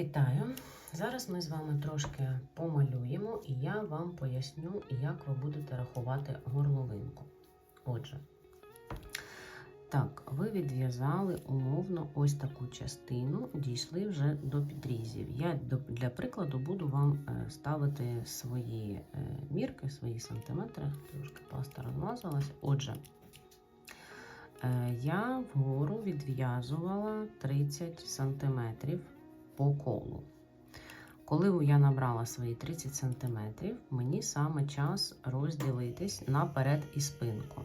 Вітаю! Зараз ми з вами трошки помалюємо, і я вам поясню, як ви будете рахувати горловинку. Отже, так, ви відв'язали умовно ось таку частину, дійшли вже до підрізів. Я для прикладу буду вам е, ставити свої е, мірки, свої сантиметри. Трошки паста розмазалась. Отже, е, я вгору відв'язувала 30 сантиметрів по колу. Коли я набрала свої 30 см, мені саме час розділитись наперед і спинку,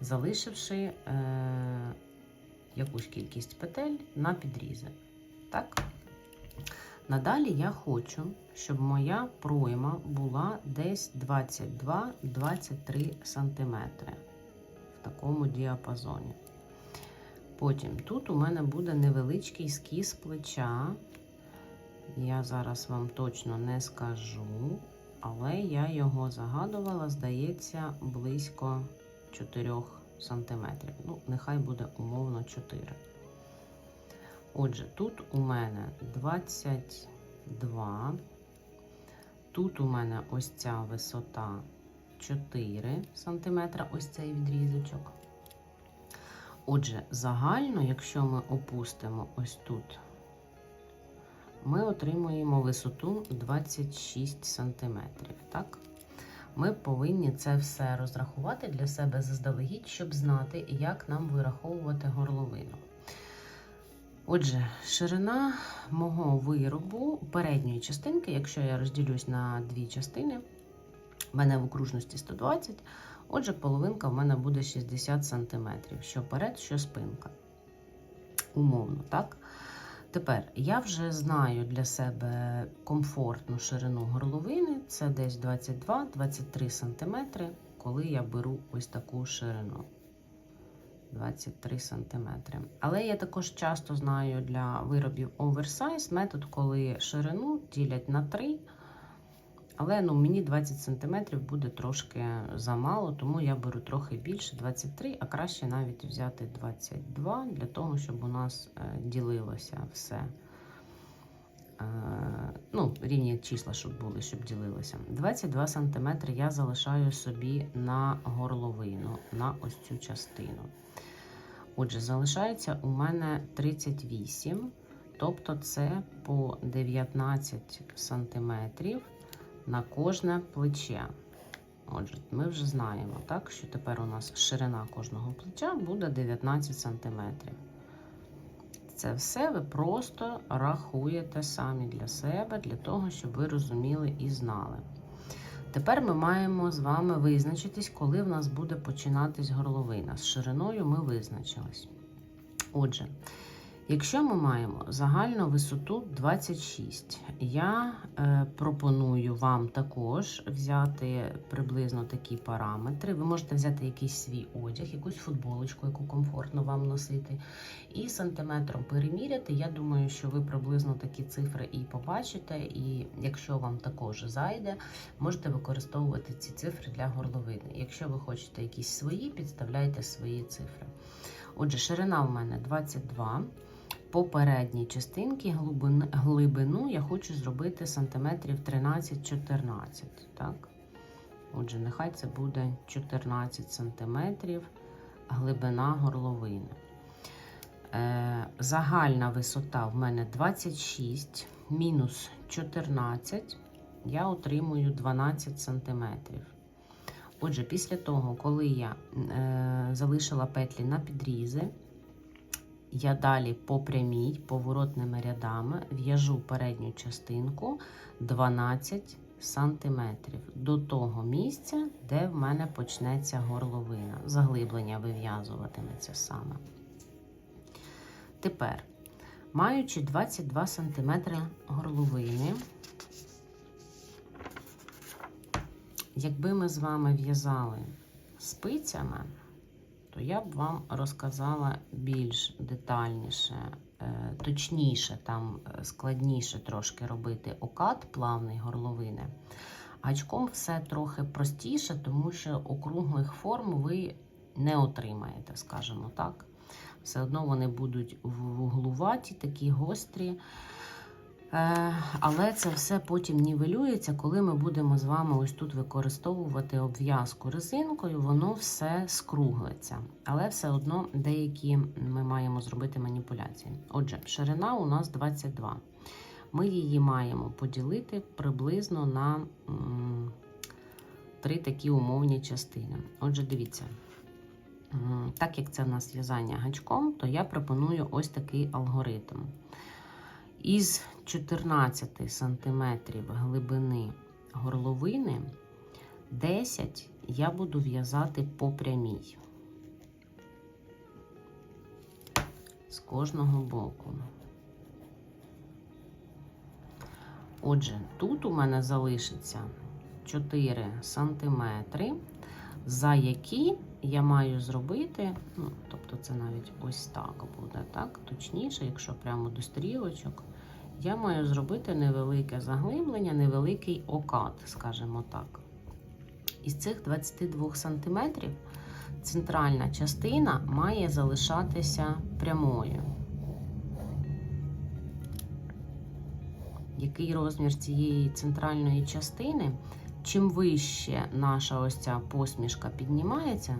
залишивши е, якусь кількість петель на підрізи. Так? Надалі я хочу, щоб моя пройма була десь 22-23 см в такому діапазоні. Потім тут у мене буде невеличкий скіз плеча. Я зараз вам точно не скажу, але я його загадувала, здається, близько 4 см. Ну, нехай буде умовно 4. Отже, тут у мене 22. Тут у мене ось ця висота 4 см, ось цей відрізочок. Отже, загально, якщо ми опустимо ось тут, ми отримуємо висоту 26 см. Так? Ми повинні це все розрахувати для себе заздалегідь, щоб знати, як нам вираховувати горловину. Отже, ширина мого виробу передньої частинки, якщо я розділюсь на дві частини, в мене в окружності 120 Отже, половинка в мене буде 60 см, що перед, що спинка. Умовно, так? Тепер я вже знаю для себе комфортну ширину горловини, це десь 22-23 см, коли я беру ось таку ширину. 23 см. Але я також часто знаю для виробів оверсайз метод, коли ширину ділять на 3 але ну, мені 20 см буде трошки замало, тому я беру трохи більше 23, а краще навіть взяти 22 для того, щоб у нас е, ділилося все. Е, ну, рівні числа, щоб були, щоб ділилося. 22 см я залишаю собі на горловину, на ось цю частину. Отже, залишається у мене 38, тобто це по 19 сантиметрів на кожне плече. Отже, ми вже знаємо, так, що тепер у нас ширина кожного плеча буде 19 см. Це все ви просто рахуєте самі для себе, для того, щоб ви розуміли і знали. Тепер ми маємо з вами визначитись, коли в нас буде починатись горловина. З шириною ми визначились. Отже, Якщо ми маємо загальну висоту 26, я е, пропоную вам також взяти приблизно такі параметри. Ви можете взяти якийсь свій одяг, якусь футболочку, яку комфортно вам носити, і сантиметром переміряти. Я думаю, що ви приблизно такі цифри і побачите. І якщо вам також зайде, можете використовувати ці цифри для горловини. Якщо ви хочете якісь свої, підставляйте свої цифри. Отже, ширина в мене 22 по передній частинці глибину, глибину я хочу зробити сантиметрів 13-14. Так? Отже, нехай це буде 14 сантиметрів глибина горловини. Е, Загальна висота в мене 26 мінус 14, я отримую 12 сантиметрів. Отже, після того, коли я е, залишила петлі на підрізи, я далі по прямій поворотними рядами в'яжу передню частинку 12 см до того місця, де в мене почнеться горловина. Заглиблення вив'язуватиметься саме. Тепер, маючи 22 см горловини, якби ми з вами в'язали спицями, то я б вам розказала більш детальніше, е, точніше, там е, складніше трошки робити окат плавний горловини. Гачком все трохи простіше, тому що округлих форм ви не отримаєте, скажімо так. Все одно вони будуть вуглуваті, такі гострі. Е, Але це все потім нівелюється, коли ми будемо з вами ось тут використовувати обв'язку резинкою, воно все скруглиться. Але все одно деякі ми маємо зробити маніпуляції. Отже, ширина у нас 22. Ми її маємо поділити приблизно на три такі умовні частини. Отже, дивіться. Так як це в нас в'язання гачком, то я пропоную ось такий алгоритм. Із 14 см глибини горловини 10 я буду в'язати по прямій. З кожного боку. Отже, тут у мене залишиться 4 см, за які я маю зробити, ну, тобто це навіть ось так буде, так, точніше, якщо прямо до стрілочок, я маю зробити невелике заглиблення, невеликий окат, скажімо так. Із цих 22 см центральна частина має залишатися прямою. Який розмір цієї центральної частини? Чим вище наша ось ця посмішка піднімається,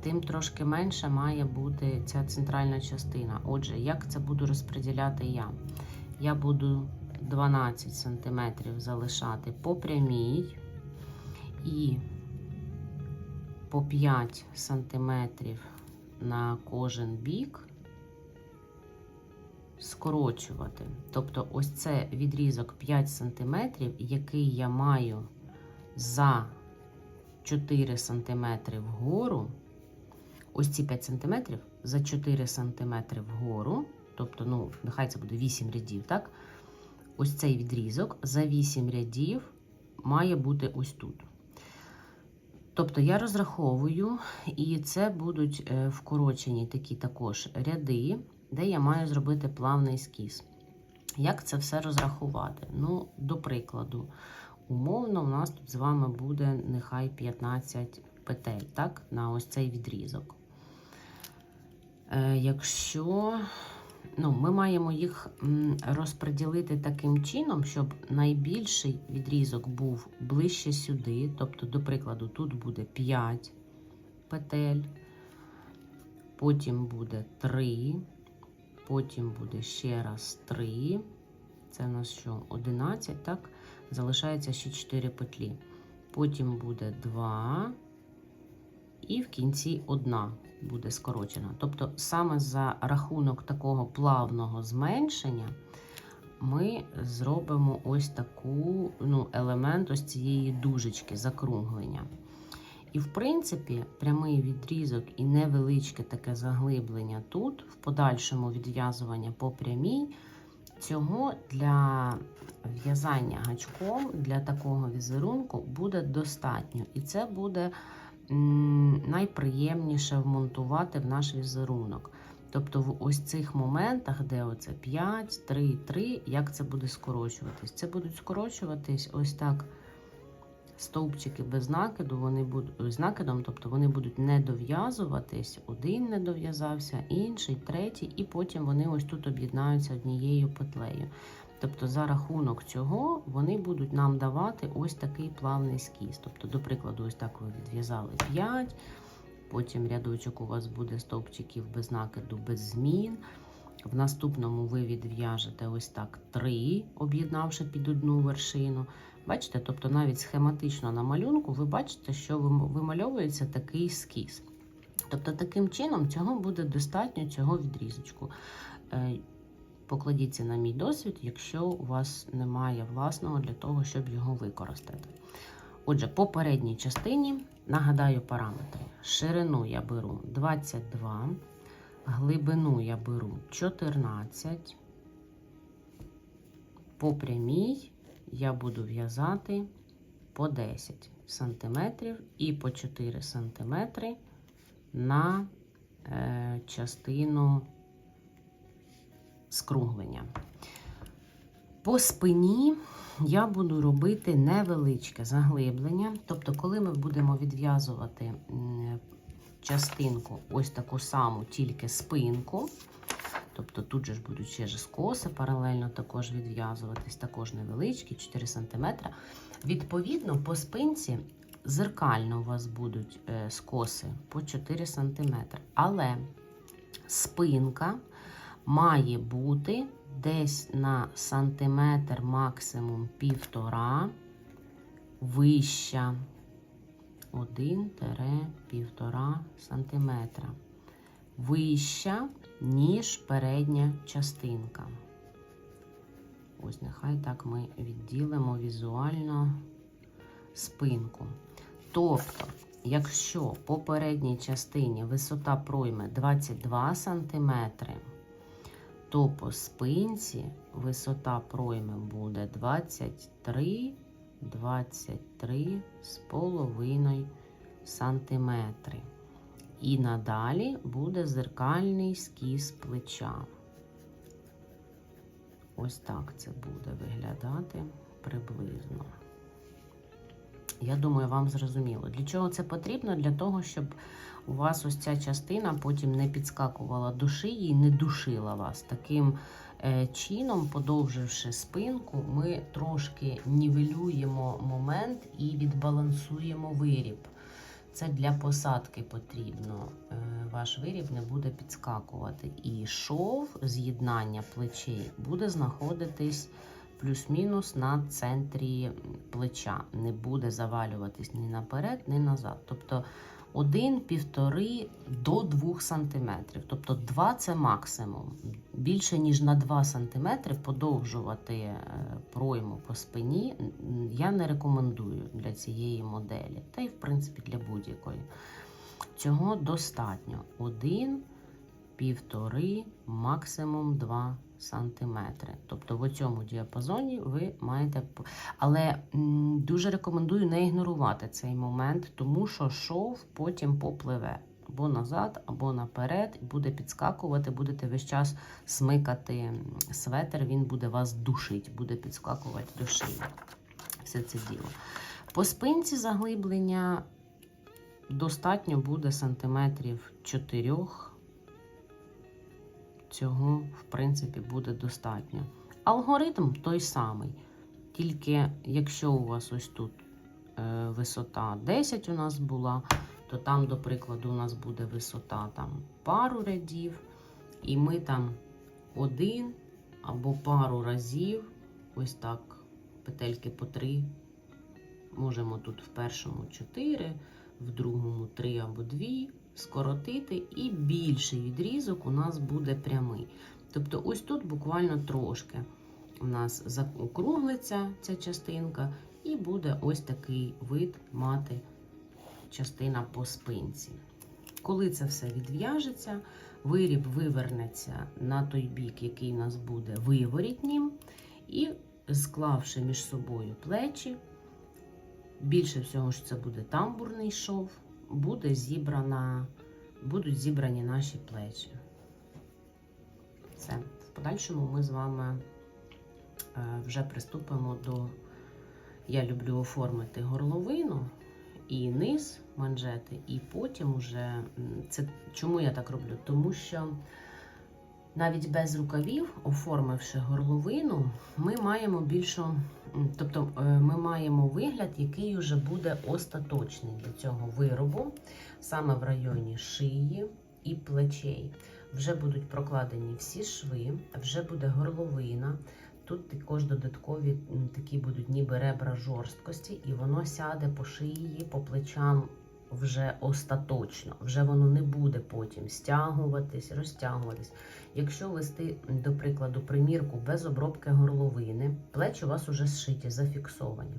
тим трошки менше має бути ця центральна частина. Отже, як це буду розподіляти я? Я буду 12 см залишати по прямій і по 5 см на кожен бік скорочувати. Тобто, ось це відрізок 5 см, який я маю за 4 см вгору. Ось ці 5 см за 4 см вгору. Тобто, ну, нехай це буде 8 рядів, так? Ось цей відрізок за 8 рядів має бути ось тут. Тобто я розраховую, і це будуть е, вкорочені такі також ряди, де я маю зробити плавний ескіз. Як це все розрахувати? Ну, до прикладу, умовно, у нас тут з вами буде нехай 15 петель, так, на ось цей відрізок. Е, Якщо ну, ми маємо їх розподілити таким чином, щоб найбільший відрізок був ближче сюди. Тобто, до прикладу, тут буде 5 петель, потім буде 3, потім буде ще раз 3. Це у нас що? 11, так? Залишається ще 4 петлі. Потім буде 2, і в кінці 1 буде скорочена. Тобто, саме за рахунок такого плавного зменшення ми зробимо ось таку ну, елемент ось цієї дужечки, закруглення. І, в принципі, прямий відрізок і невеличке таке заглиблення тут, в подальшому відв'язування по прямій, цього для в'язання гачком, для такого візерунку буде достатньо. І це буде найприємніше вмонтувати в наш візерунок. Тобто в ось цих моментах, де оце 5, 3, 3, як це буде скорочуватись? Це будуть скорочуватись ось так стовпчики без накиду, вони будуть з накидом, тобто вони будуть не дов'язуватись, один не дов'язався, інший, третій, і потім вони ось тут об'єднаються однією петлею. Тобто, за рахунок цього вони будуть нам давати ось такий плавний скіз. Тобто, до прикладу, ось так ви відв'язали 5, потім рядочок у вас буде стовпчиків без накиду, без змін. В наступному ви відв'яжете ось так 3, об'єднавши під одну вершину. Бачите, тобто навіть схематично на малюнку ви бачите, що вимальовується такий скіз. Тобто, таким чином цього буде достатньо цього відрізочку. Покладіться на мій досвід, якщо у вас немає власного для того, щоб його використати. Отже, по передній частині нагадаю параметри. Ширину я беру 22, глибину я беру 14, по прямій я буду в'язати по 10 см і по 4 см на е, частину скруглення. По спині я буду робити невеличке заглиблення. Тобто, коли ми будемо відв'язувати частинку, ось таку саму, тільки спинку, Тобто тут же ж будуть ще ж скоси паралельно також відв'язуватись, також невеличкі, 4 см. Відповідно, по спинці зеркально у вас будуть е, скоси по 4 см. Але спинка має бути десь на сантиметр, максимум півтора, вища 1-1,5 см. Вища, ніж передня частинка. Ось нехай так ми відділимо візуально спинку. Тобто, якщо по передній частині висота пройми 22 см, то по спинці висота пройми буде 23 23 з сантиметри. І надалі буде зеркальний скіз плеча. Ось так це буде виглядати приблизно. Я думаю, вам зрозуміло. Для чого це потрібно? Для того, щоб у вас ось ця частина потім не підскакувала до шиї і не душила вас. Таким е, чином, подовживши спинку, ми трошки нівелюємо момент і відбалансуємо виріб. Це для посадки потрібно. Е, Ваш виріб не буде підскакувати. І шов з'єднання плечей буде знаходитись плюс-мінус на центрі плеча. Не буде завалюватись ні наперед, ні назад. Тобто 1-1,5 до 2 см. Тобто 2 це максимум. Більше ніж на 2 см подовжувати е, пройму по спині я не рекомендую для цієї моделі. Та й в принципі для будь-якої. Цього достатньо. 1, півтори, максимум 2 сантиметри. Тобто в цьому діапазоні ви маєте. Але дуже рекомендую не ігнорувати цей момент, тому що шов потім попливе. Або назад, або наперед, і буде підскакувати, будете весь час смикати светр, він буде вас душити, буде підскакувати до шиї. Все це діло. По спинці заглиблення достатньо буде сантиметрів 4. Цього, в принципі, буде достатньо. Алгоритм той самий. Тільки якщо у вас ось тут е, висота 10 у нас була, то там, до прикладу, у нас буде висота там пару рядів, і ми там один або пару разів, ось так, петельки по 3. Можемо тут в першому 4, в другому 3 або 2 скоротити, і більший відрізок у нас буде прямий. Тобто, ось тут буквально трошки у нас заокруглиться ця частинка, і буде ось такий вид мати частина по спинці. Коли це все відв'яжеться, виріб вивернеться на той бік, який у нас буде виворітнім, і склавши між собою плечі, більше всього, що це буде тамбурний шов, буде зібрана, будуть зібрані наші плечі. Все. В подальшому ми з вами е, вже приступимо до. Я люблю оформити горловину і низ манжети, і потім уже це чому я так роблю? Тому що навіть без рукавів, оформивши горловину, ми маємо більшу, тобто е, ми маємо вигляд, який вже буде остаточний для цього виробу, саме в районі шиї і плечей. Вже будуть прокладені всі шви, вже буде горловина. Тут також додаткові такі будуть ніби ребра жорсткості, і воно сяде по шиї, по плечам вже остаточно. Вже воно не буде потім стягуватись, розтягуватись. Якщо вести, до прикладу, примірку без обробки горловини, плечі у вас уже зшиті, зафіксовані.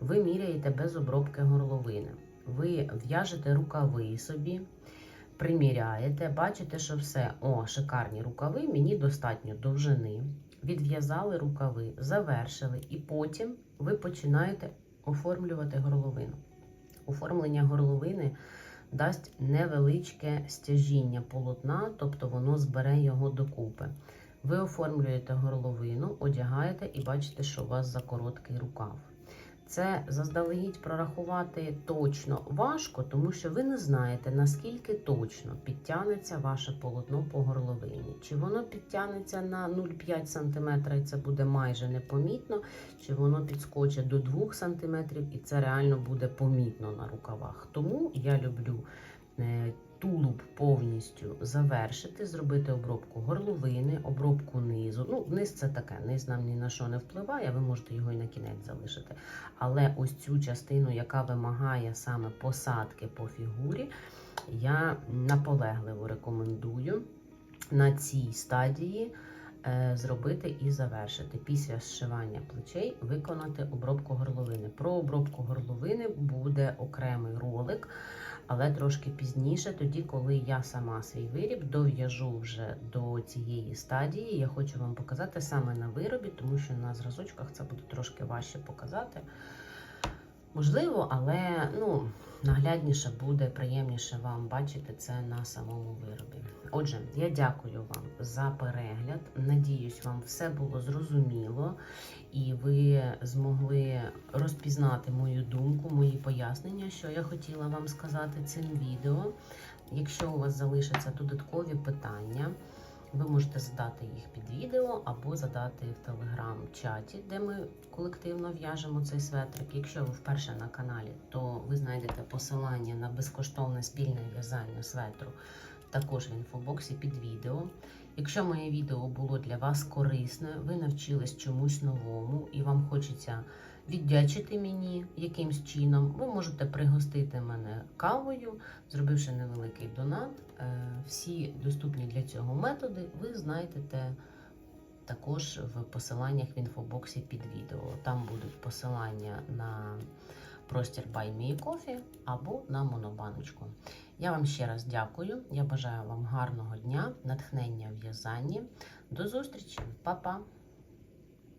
Ви міряєте без обробки горловини. Ви в'яжете рукави собі, приміряєте, бачите, що все, о, шикарні рукави, мені достатньо довжини. Відв'язали рукави, завершили, і потім ви починаєте оформлювати горловину. Оформлення горловини дасть невеличке стяжіння полотна, тобто воно збере його докупи. Ви оформлюєте горловину, одягаєте і бачите, що у вас за короткий рукав. Це заздалегідь прорахувати точно важко, тому що ви не знаєте, наскільки точно підтягнеться ваше полотно по горловині. Чи воно підтягнеться на 0,5 см і це буде майже непомітно, чи воно підскочить до 2 см і це реально буде помітно на рукавах. Тому я люблю е, тулуб повністю завершити, зробити обробку горловини, обробку низу. Ну, низ це таке, низ нам ні на що не впливає, ви можете його і на кінець залишити. Але ось цю частину, яка вимагає саме посадки по фігурі, я наполегливо рекомендую на цій стадії е, зробити і завершити. Після зшивання плечей виконати обробку горловини. Про обробку горловини буде окремий ролик, але трошки пізніше, тоді, коли я сама свій виріб дов'яжу вже до цієї стадії. Я хочу вам показати саме на виробі, тому що на зразочках це буде трошки важче показати. Можливо, але ну, наглядніше буде, приємніше вам бачити це на самому виробі. Отже, я дякую вам за перегляд. Надіюсь, вам все було зрозуміло і ви змогли розпізнати мою думку, мої пояснення, що я хотіла вам сказати цим відео. Якщо у вас залишаться додаткові питання, ви можете задати їх під відео або задати в телеграм-чаті, де ми колективно в'яжемо цей светрик. Якщо ви вперше на каналі, то ви знайдете посилання на безкоштовне спільне в'язання светру також в інфобоксі під відео. Якщо моє відео було для вас корисне, ви навчились чомусь новому і вам хочеться віддячити мені якимсь чином, ви можете пригостити мене кавою, зробивши невеликий донат. Е, Всі доступні для цього методи ви знайдете також в посиланнях в інфобоксі під відео. Там будуть посилання на простір Buy Me Coffee або на монобаночку. Я вам ще раз дякую. Я бажаю вам гарного дня, натхнення в в'язанні. До зустрічі, Па-па!